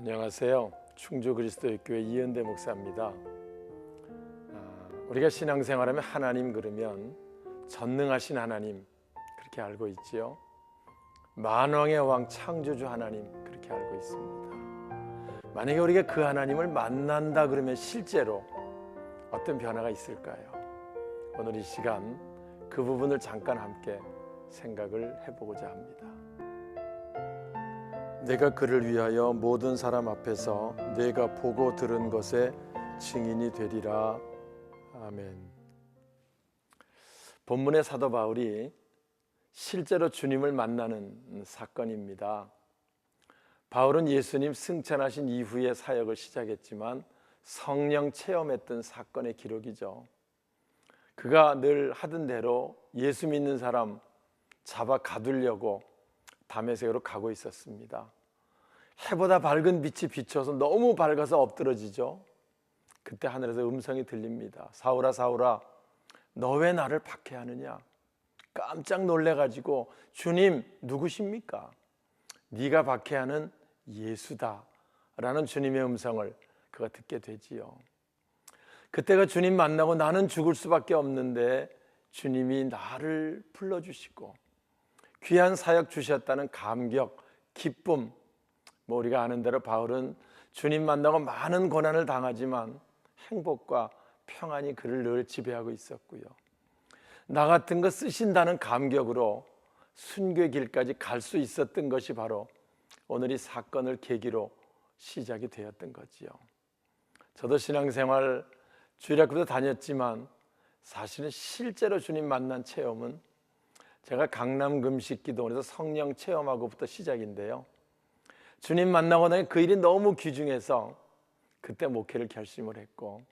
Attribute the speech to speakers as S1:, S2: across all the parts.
S1: 안녕하세요. 충주 그리스도의 교회 이현대 목사입니다. 아, 우리가 신앙생활하면 하나님 그러면 전능하신 하나님 그렇게 알고 있지요. 만왕의 왕 창조주 하나님 그렇게 알고 있습니다. 만약에 우리가 그 하나님을 만난다 그러면 실제로 어떤 변화가 있을까요? 오늘 이 시간 그 부분을 잠깐 함께 생각을 해보고자 합니다. 내가 그를 위하여 모든 사람 앞에서 내가 보고 들은 것에 증인이 되리라. 아멘. 본문의 사도 바울이 실제로 주님을 만나는 사건입니다. 바울은 예수님 승천하신 이후에 사역을 시작했지만 성령 체험했던 사건의 기록이죠. 그가 늘 하던 대로 예수 믿는 사람 잡아 가두려고 담에색으로 가고 있었습니다. 해보다 밝은 빛이 비춰서 너무 밝아서 엎드러지죠. 그때 하늘에서 음성이 들립니다. 사울아 사울아 너 왜 나를 박해하느냐? 깜짝 놀래 가지고 주님 누구십니까? 네가 박해하는 예수다라는 주님의 음성을 그가 듣게 되지요. 그때가 주님 만나고 나는 죽을 수밖에 없는데 주님이 나를 불러 주시고 귀한 사역 주셨다는 감격, 기쁨. 뭐 우리가 아는 대로 바울은 주님 만나고 많은 고난을 당하지만 행복과 평안이 그를 늘 지배하고 있었고요. 나 같은 거 쓰신다는 감격으로 순교의 길까지 갈 수 있었던 것이 바로 오늘 이 사건을 계기로 시작이 되었던 거지요. 저도 신앙생활 주일학교도 다녔지만 사실은 실제로 주님 만난 체험은 제가 강남 금식 기도원에서 성령 체험하고부터 시작인데요. 주님 만나고 나니 그 일이 너무 귀중해서 그때 목회를 결심을 했고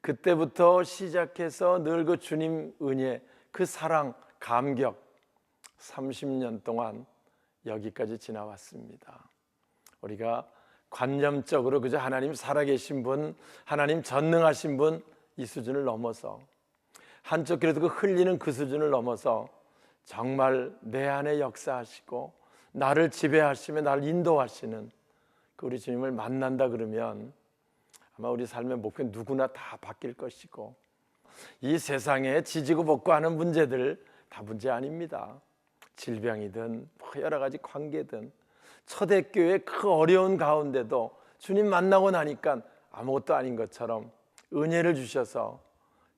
S1: 그때부터 시작해서 늘 그 주님 은혜, 그 사랑, 감격 30년 동안 여기까지 지나왔습니다. 우리가 관념적으로 그저 하나님 살아계신 분, 하나님 전능하신 분 이 수준을 넘어서 한쪽 그래도 그 흘리는 그 수준을 넘어서 정말 내 안에 역사하시고 나를 지배하시며 나를 인도하시는 그 우리 주님을 만난다 그러면 아마 우리 삶의 목표 누구나 다 바뀔 것이고 이 세상에 지지고 볶고 하는 문제들 다 문제 아닙니다. 질병이든 뭐 여러 가지 관계든 초대교회 그 어려운 가운데도 주님 만나고 나니까 아무것도 아닌 것처럼 은혜를 주셔서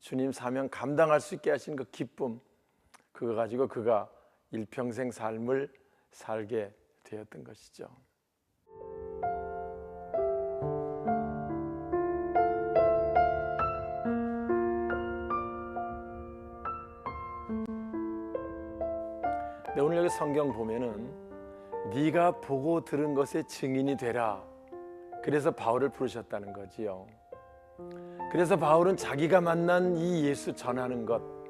S1: 주님 사명 감당할 수 있게 하신 그 기쁨 그거 가지고 그가 일평생 삶을 살게 되었던 것이죠. 네, 오늘 여기 성경 보면은 네가 보고 들은 것의 증인이 되라. 그래서 바울을 부르셨다는 거지요. 그래서 바울은 자기가 만난 이 예수 전하는 것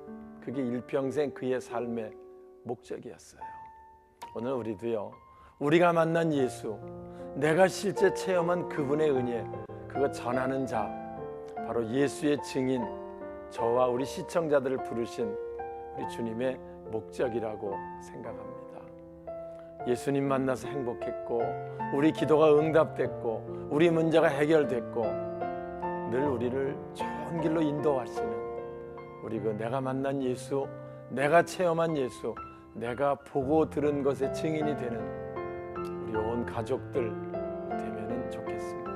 S1: 그게 일평생 그의 삶의 목적이었어요. 오늘 우리도요. 우리가 만난 예수, 내가 실제 체험한 그분의 은혜, 그거 전하는 자, 바로 예수의 증인, 저와 우리 시청자들을 부르신 우리 주님의 목적이라고 생각합니다. 예수님 만나서 행복했고, 우리 기도가 응답됐고, 우리 문제가 해결됐고, 늘 우리를 좋은 길로 인도하시는 우리 그 내가 만난 예수, 내가 체험한 예수, 내가 보고 들은 것의 증인이 되는 우리 온 가족들 되면은 좋겠습니다.